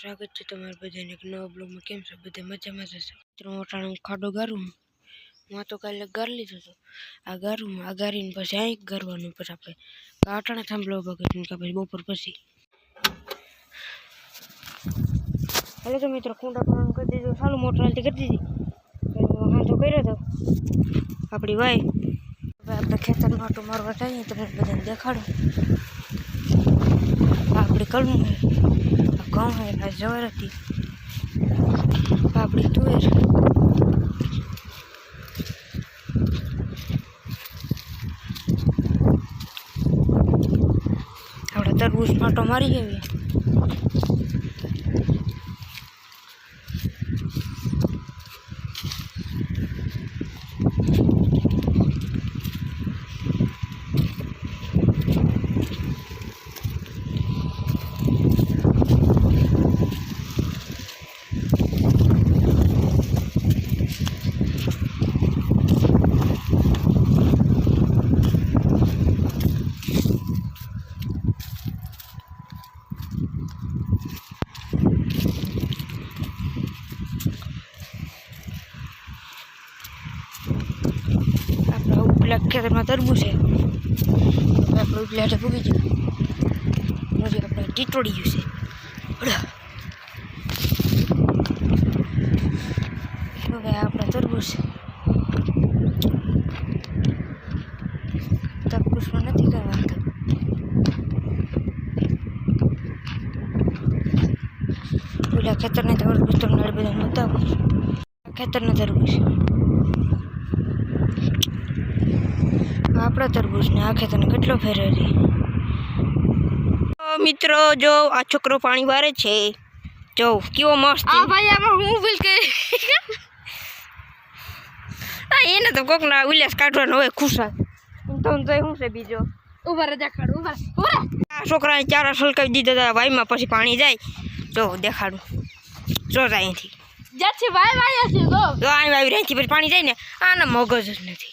સ્વાગત છે તમારા બધાને એક નવા બ્લોગમાં. કેમ છો? બધા મજામાં જશો મિત્રો મોટાનો ખાડો ગારું હું આ તો કાલે ગાર લીધો હતો. આ ગારું, આ ગારીને પછી અહીં ગારવાનું પછી આપણે આટાણા થાંભલો કરીને કે પછી બપોર પછી. હાલો તો મિત્રો, કુંડા કરવાનું કરી દીધું. સારું મોટર હાલતી કરી દીધી. તો કર્યો હતો આપણી વાય. આપણે ખેતરમાં આટો મારવા જઈએ તમને બધાને દેખાડું. આપણે આ ઘઉં છે ભાઈ જવાર હતી. આપણી તુવેર. આપણે તરબૂચ માટો મારી આવીએ આપણે ઉપલા ખેતરમાં તરબૂચ છે હવે આપણે ઉપલા હાથે ભૂગી જાય પછી આપણે ટીટોડી ગયું છે હળો. હવે આપણે તરબૂચ તરબૂચમાં નથી કરવાનું ઓલા ખેતરને તરબૂચ તમને બધા બતાવું ખેતરના તરબૂચ આપણા તરબૂચ ને તને કેટલો ફેર છે? મિત્રો જો આ છોકરો પાણી વારે છે જો કેવો મસ્ત આ ભાઈ આમાં હું ભૂલ કરી? આ એને તો કોક ના ઉલ્લાસ કાઢવાનો હોય ખુશા તો તો શું છે બીજો? ઊભા રહે કાઢ ઊભા રહે, ઊભા રહે. આ છોકરાને ચારા સલકાવી દીધા હતા વાયમાં પછી પાણી જાય. જો દેખાડું. જો જાય અહીંથી. જ્યાંથી ભાઈ ભાઈ હશે તો. જો અહીં આવી અહીંથી પછી પાણી જાય ને આના મગજ જ નથી.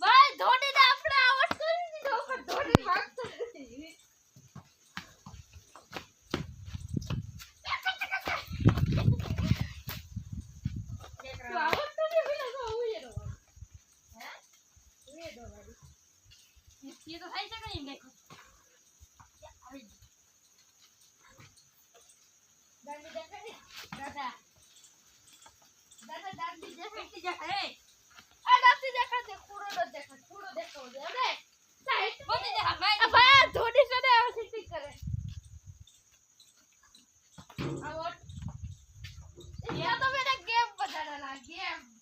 ભાઈ ધોની ને આપણે આવડ કરી દીધો પણ ધોની ભાગતો નથી તું આવડતો નથી પેલા તો હું એ રહું. હે? હું એ રહું વાળી. એ તો થઈ શકે એમ દેખો. આવી ગયું. દાંડી દેખાય ને? દાદા. દાદા દાંડી દેખાડતી દેખાય. આ દાંડી દેખાડતી, ખૂણો નથી દેખાડતો. ખૂણો દેખાવો જોઈએ. અરે, સાહેબ, આ ભાઈ આ ધોની છે ને, આ સીટી કરે. આવો. ત્યાં તો બેટા ગેમ બતાડેલા, ગેમ.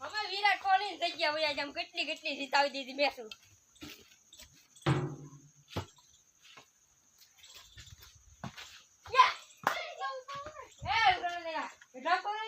અમે વિરાટ કોહલી થઈ ગયા હોય આમ કેટલી કેટલી જીતાવી દીધી મેસું না করে